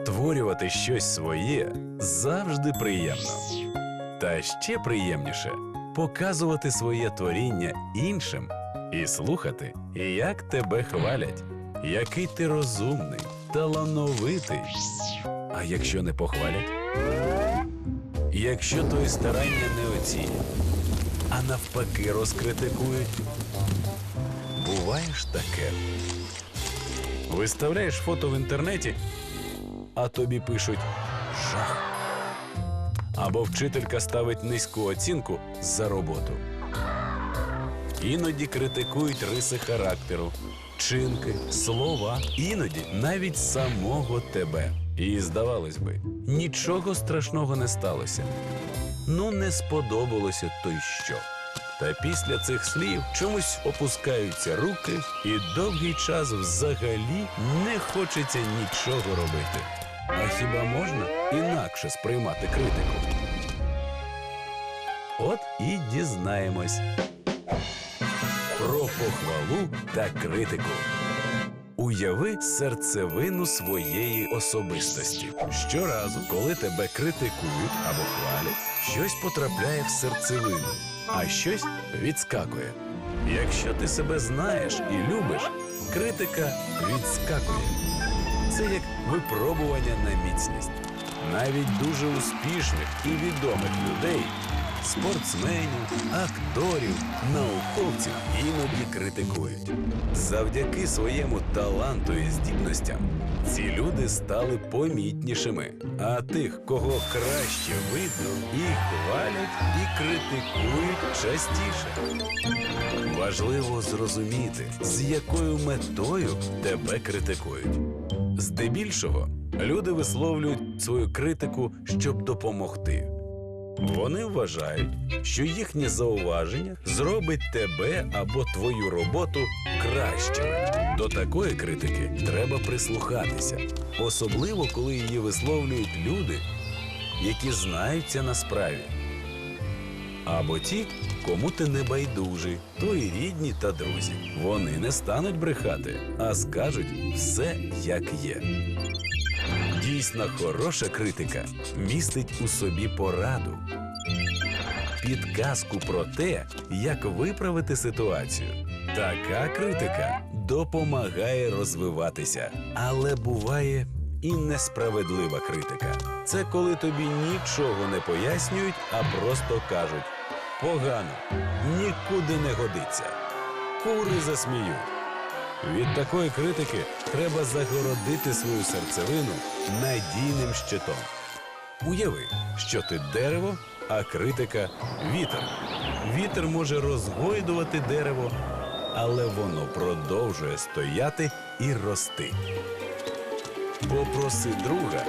Створювати щось своє завжди приємно. Та ще приємніше показувати своє творіння іншим і слухати, як тебе хвалять, який ти розумний, талановитий. А якщо не похвалять? Якщо твої старання не оцінять, а навпаки розкритикують. Буває ж таке. Виставляєш фото в інтернеті, а тобі пишуть жах. Або вчителька ставить низьку оцінку за роботу. Іноді критикують риси характеру, чинки, слова, іноді навіть самого тебе. І здавалось би, нічого страшного не сталося. Ну, не сподобалося то й що. Та після цих слів чомусь опускаються руки, і довгий час взагалі не хочеться нічого робити. А хіба можна інакше сприймати критику? От і дізнаємось про похвалу та критику. Уяви серцевину своєї особистості. Щоразу, коли тебе критикують або хвалять, щось потрапляє в серцевину, а щось відскакує. Якщо ти себе знаєш і любиш, критика відскакує. Це як випробування на міцність. Навіть дуже успішних і відомих людей, спортсменів, акторів, науковців іноді критикують. Завдяки своєму таланту і здібностям ці люди стали помітнішими, а тих, кого краще видно, і хвалять, і критикують частіше. Важливо зрозуміти, з якою метою тебе критикують. Здебільшого люди висловлюють свою критику, щоб допомогти. Вони вважають, що їхнє зауваження зробить тебе або твою роботу кращою. До такої критики треба прислухатися, особливо коли її висловлюють люди, які знаються на справі. Або ті, кому ти не байдужий, твої рідні та друзі. Вони не стануть брехати, а скажуть все як є. Дійсно хороша критика містить у собі пораду, підказку про те, як виправити ситуацію. Така критика допомагає розвиватися, але буває і несправедлива критика. Це коли тобі нічого не пояснюють, а просто кажуть погано, нікуди не годиться. Кури засміють. Від такої критики треба загородити свою серцевину надійним щитом. Уяви, що ти дерево, а критика вітер. Вітер може розгойдувати дерево, але воно продовжує стояти і рости. Попроси друга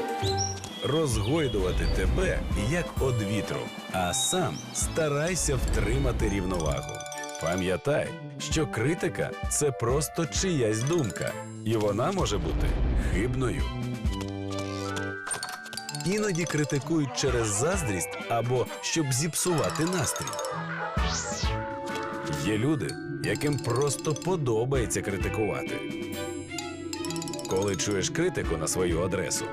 розгойдувати тебе як од вітру, а сам старайся втримати рівновагу. Пам'ятай, що критика це просто чиясь думка, і вона може бути хибною. Іноді критикують через заздрість або щоб зіпсувати настрій. Є люди, яким просто подобається критикувати. Коли чуєш критику на свою адресу,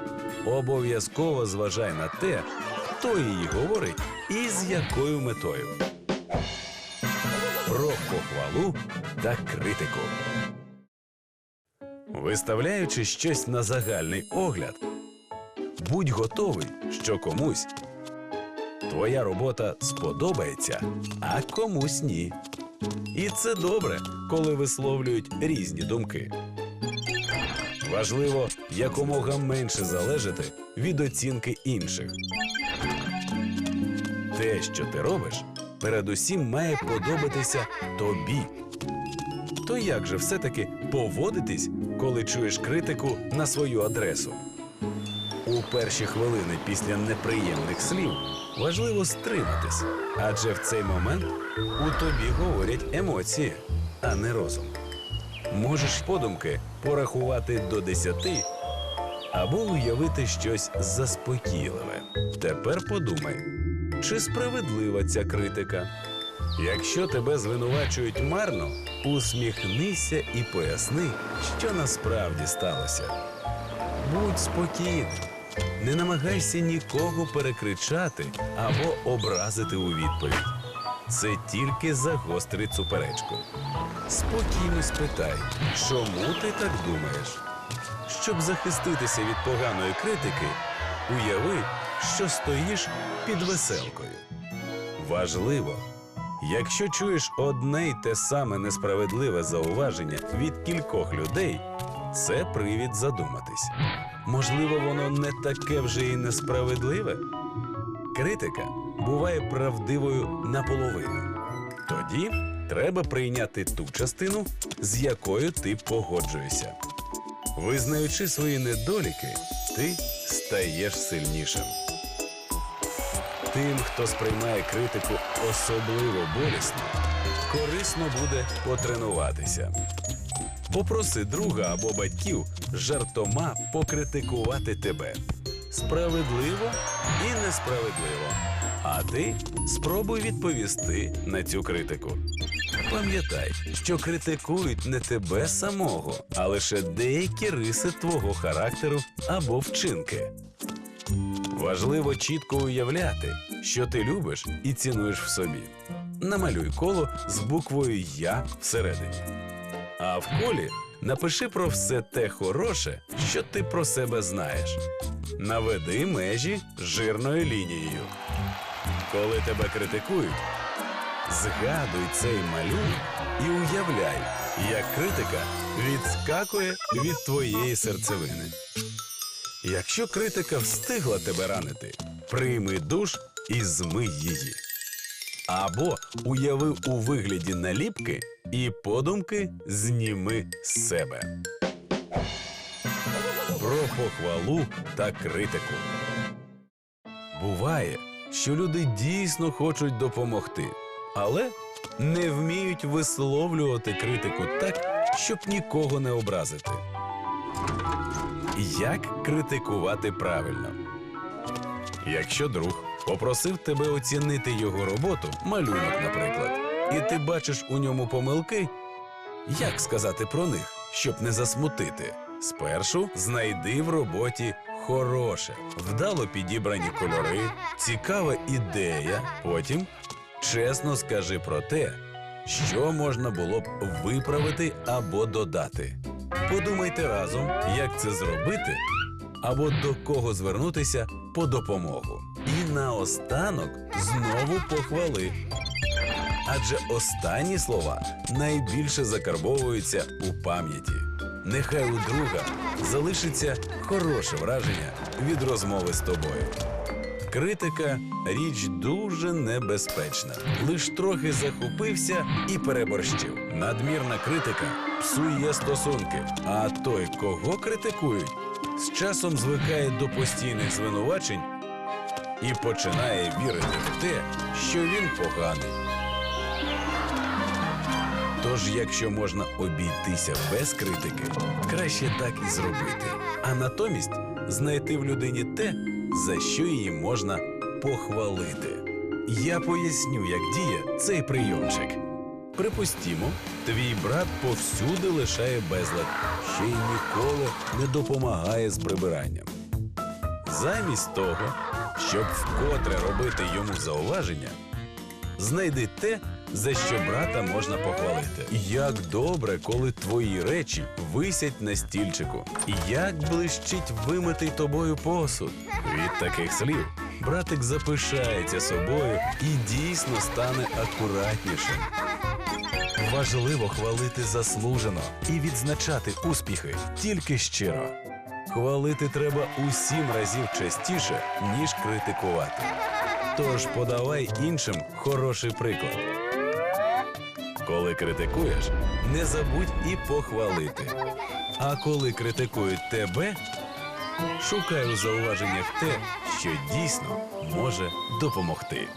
обов'язково зважай на те, хто її говорить і з якою метою. Про похвалу та критику. Виставляючи щось на загальний огляд, будь готовий, що комусь твоя робота сподобається, а комусь ні. І це добре, коли висловлюють різні думки. Важливо якомога менше залежати від оцінки інших. Те, що ти робиш, передусім має подобатися тобі. То як же все-таки поводитись, коли чуєш критику на свою адресу? У перші хвилини після неприємних слів важливо стриматись, адже в цей момент у тобі говорять емоції, а не розум. Можеш подумки порахувати до десяти або уявити щось заспокійливе. Тепер подумай, чи справедлива ця критика? Якщо тебе звинувачують марно, усміхнися і поясни, що насправді сталося. Будь спокійний. Не намагайся нікого перекричати або образити у відповідь. Це тільки загострить суперечку. Спокійно спитай, чому ти так думаєш? Щоб захиститися від поганої критики, уяви, що стоїш під веселкою. Важливо, якщо чуєш одне й те саме несправедливе зауваження від кількох людей, це привід задуматись. Можливо, воно не таке вже і несправедливе. Критика буває правдивою наполовину. Тоді треба прийняти ту частину, з якою ти погоджуєшся. Визнаючи свої недоліки, ти стаєш сильнішим. Тим, хто сприймає критику особливо болісно, корисно буде потренуватися. Попроси друга або батьків жартома покритикувати тебе. Справедливо несправедливо. А ти спробуй відповісти на цю критику. Пам'ятай, що критикують не тебе самого, а лише деякі риси твого характеру або вчинки. Важливо чітко уявляти, що ти любиш і цінуєш в собі. Намалюй коло з буквою Я всередині. А в колі напиши про все те хороше, що ти про себе знаєш. Наведи межі жирною лінією. Коли тебе критикують, згадуй цей малюнок і уявляй, як критика відскакує від твоєї серцевини. Якщо критика встигла тебе ранити, прийми душ і змий її. Або уяви у вигляді наліпки і подумки зніми з себе. Про похвалу та критику. Буває, що люди дійсно хочуть допомогти, але не вміють висловлювати критику так, щоб нікого не образити. Як критикувати правильно? Якщо друг попросив тебе оцінити його роботу, малюнок, наприклад, і ти бачиш у ньому помилки, як сказати про них, щоб не засмутити? Спершу знайди в роботі хороше, вдало підібрані кольори, цікава ідея. Потім чесно скажи про те, що можна було б виправити або додати. Подумайте разом, як це зробити, або до кого звернутися по допомогу. І наостанок знову похвали. Адже останні слова найбільше закарбовуються у пам'яті. Нехай у друга залишиться хороше враження від розмови з тобою. Критика річ дуже небезпечна. Лиш трохи захопився і переборщив. Надмірна критика псує стосунки. А той, кого критикують, з часом звикає до постійних звинувачень і починає вірити в те, що він поганий. Тож, якщо можна обійтися без критики, краще так і зробити, а натомість знайти в людині те, за що її можна похвалити. Я поясню, як діє цей прийомчик. Припустімо, твій брат повсюди лишає безлад, ще й ніколи не допомагає з прибиранням. Замість того, щоб вкотре робити йому зауваження, знайди те, за що брата можна похвалити. Як добре, коли твої речі висять на стільчику. Як блищить вимитий тобою посуд. Від таких слів братик запишається собою і дійсно стане акуратнішим. Важливо хвалити заслужено і відзначати успіхи тільки щиро. Хвалити треба у сім разів частіше, ніж критикувати. Тож подавай іншим хороший приклад. Коли критикуєш, не забудь і похвалити. А коли критикують тебе, шукай у зауваженнях те, що дійсно може допомогти.